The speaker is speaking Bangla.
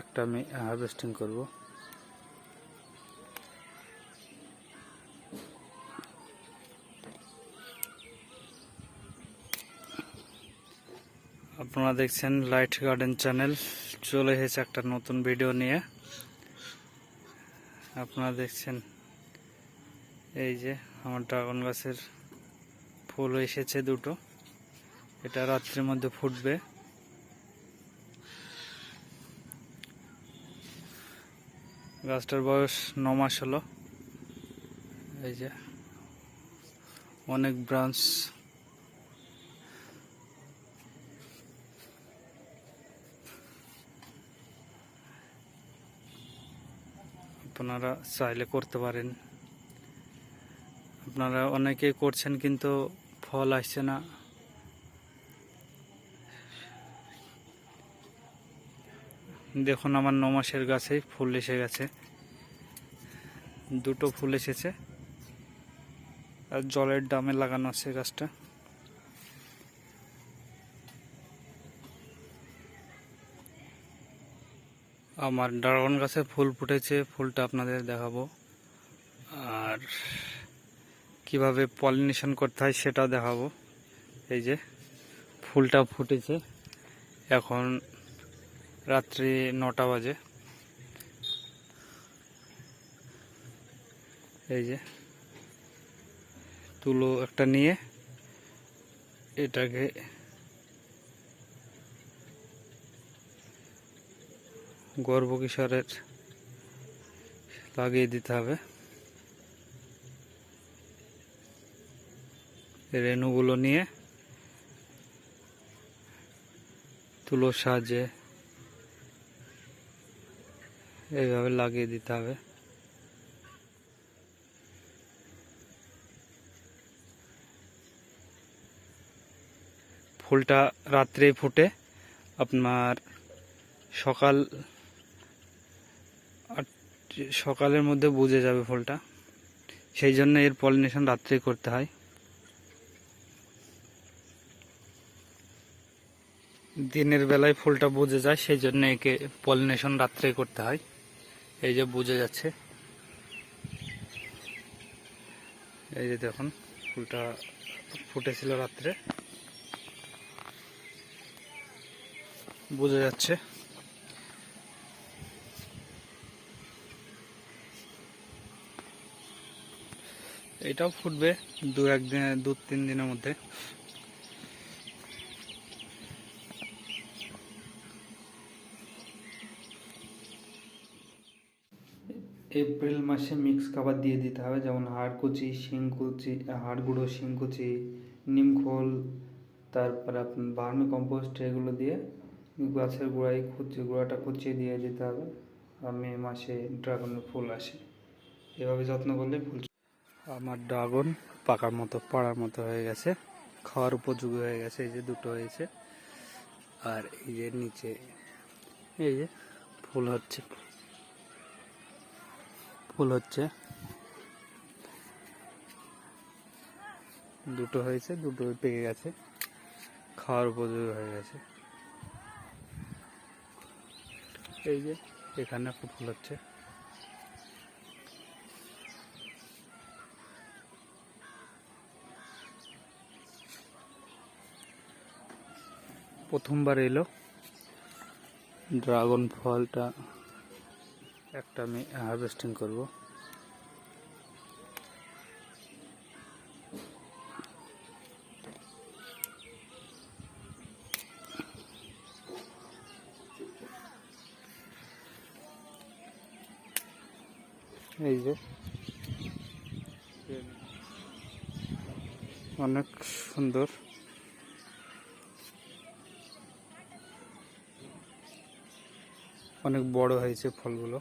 একটা আমি হারভেস্টিং করব। আপনারা দেখছেন লাইট গার্ডেন চ্যানেল চলে এসেছে একটা নতুন ভিডিও নিয়ে। আপনারা দেখছেন এই যে আমার ড্রাগন গাছের ফুল এসেছে দুটো। এটা রাত্রির মধ্যে ফুটবে। গাছটার বয়স ন মাস হলো। এই যে অনেক ব্রাঞ্চ। আপনারা চাইলে করতে পারেন। আপনারা অনেকেই করছেন কিন্তু ফল আসছে না। দেখুন আমার ন মাসের গাছেই ফুল এসে গেছে। দুটো ফুল এসেছে। আর জলের ডামে লাগানো আছে গাছটা। আমার ড্রাগন গাছে ফুল ফুটেছে, ফুলটা আপনাদের দেখাবো। আর কীভাবে পলিনেশন করতে হয় সেটা দেখাবো। এই যে ফুলটা ফুটেছে। এখন রাত্রি নটা বাজে। এই যে, তুলো একটা নিয়ে এটাকে গর্ভ কিশোরের লাগিয়ে দিতে হবে। রেণুগুলো নিয়ে তুলোর সাহায্যে এইভাবে লাগিয়ে দিতে হবে। ফুলটা রাত্রে ফুটে। আপনার সকাল সকালের মধ্যে বুঝে যাবে ফুলটা। সেই জন্য এর পলিনেশন রাত্রেই করতে হয়। দিনের বেলায় ফুলটা বুঝে যায়, সেই জন্য একে পলিনেশন রাত্রে করতে হয়। এই যে বুঝে যাচ্ছে। এই যে দেখুন, ফুলটা ফুটেছিল রাত্রে। বোঝা যাচ্ছে। এটাও ফুটবে দু একদিন দু তিন দিনের মধ্যে। এপ্রিল মাসে মিক্স খাবার দিয়ে দিতে হবে, যেমন হাড় কুচি, শিং কুচি, হাড় গুঁড়ো, শিং কুচি, নিম খোল, তারপরে আপনার কম্পোস্ট এগুলো দিয়ে গাছের গোড়ায় কুচি, গোড়াটা কুচিয়ে দিয়ে দিতে হবে। আর মে মাসে ড্রাগনের ফুল আসে। এভাবে যত্ন করলে ফুল আমার ড্রাগন পাকার মতো, পাড়ার মতো হয়ে গেছে। খাওয়ার উপযোগী হয়ে গেছে, এই যে দুটো হয়েছে। আর এই যে নিচে, এই যে ফুল হচ্ছে। ফুল হচ্ছে। দুটো হয়েছে দুটো পেকে গেছে। খাওয়ার উপযোগী হয়ে গেছে। এই যে এখানে ফুল হচ্ছে প্রথমবার এলো। ড্রাগন ফলটা একটা আমি হারভেস্টিং করব। এই যে। অনেক সুন্দর। অনেক বড় হয়েছে ফলগুলো।